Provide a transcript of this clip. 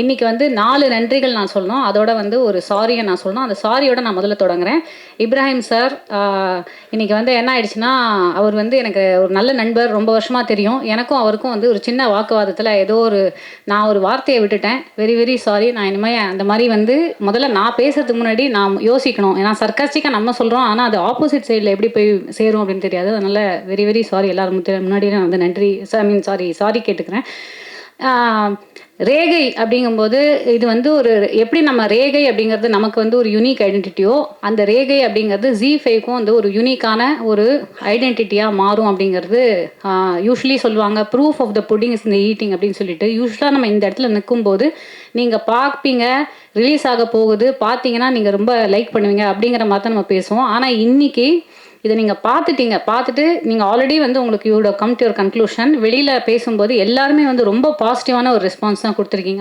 இன்னைக்கு வந்து நாலு நன்றிகள் நான் சொல்லணும். அதோட வந்து ஒரு சாரியை நான் சொல்லணும். அந்த சாரியோட நான் முதல்ல தொடங்குறேன். இப்ராஹிம் சார் இன்னைக்கு வந்து என்ன ஆயிடுச்சுன்னா அவர் வந்து எனக்கு ஒரு நல்ல நண்பர் ரொம்ப வருஷமா தெரியும். எனக்கும் அவருக்கும் வந்து ஒரு சின்ன வாக்குவாதத்தில் ஏதோ ஒரு நான் ஒரு வார்த்தையை விட்டுட்டேன். Very very sorry. நான் இனிமேல் அந்த மாதிரி வந்து முதல்ல நான் பேசுறதுக்கு முன்னாடி நான் யோசிக்கணும். ஏன்னா சர்க்காஸ்டிக்காக நம்ம சொல்கிறோம் ஆனால் அது ஆப்போசிட் சைடில் எப்படி போய் சேரும் அப்படின்னு தெரியாது. அதனால வெரி வெரி சாரி. எல்லாரும் முன்னாடியே நான் வந்து நன்றி ஐ மீன் சாரி சாரி கேட்டுக்கிறேன். ரேகை அப்படிங்கும்போது இது வந்து ஒரு எப்படி நம்ம ரேகை அப்படிங்கிறது நமக்கு வந்து ஒரு யூனிக் ஐடென்டிட்டியோ அந்த ரேகை அப்படிங்கிறது ஜி ஃபைவ்க்கும் வந்து ஒரு யூனிக்கான ஒரு ஐடென்டிட்டியாக மாறும் அப்படிங்கிறது யூஸ்வலி சொல்லுவாங்க. Proof of the pudding is in the eating அப்படின்னு சொல்லிட்டு. யூஸ்வலாக நம்ம இந்த இடத்துல நிற்கும்போது நீங்கள் பார்ப்பீங்க ரிலீஸ் ஆக போகுது பார்த்தீங்கன்னா நீங்கள் ரொம்ப லைக் பண்ணுவீங்க அப்படிங்கிற மாதிரி தான் நம்ம பேசுவோம். ஆனால் இன்னைக்கு இதை நீங்கள் பார்த்துட்டீங்க. பார்த்துட்டு நீங்கள் ஆல்ரெடி வந்து உங்களுக்கு you'd come to your conclusion வெளியில் பேசும்போது எல்லாருமே வந்து ரொம்ப பாசிட்டிவான ஒரு ரெஸ்பான்ஸ் தான் கொடுத்துருக்கீங்க.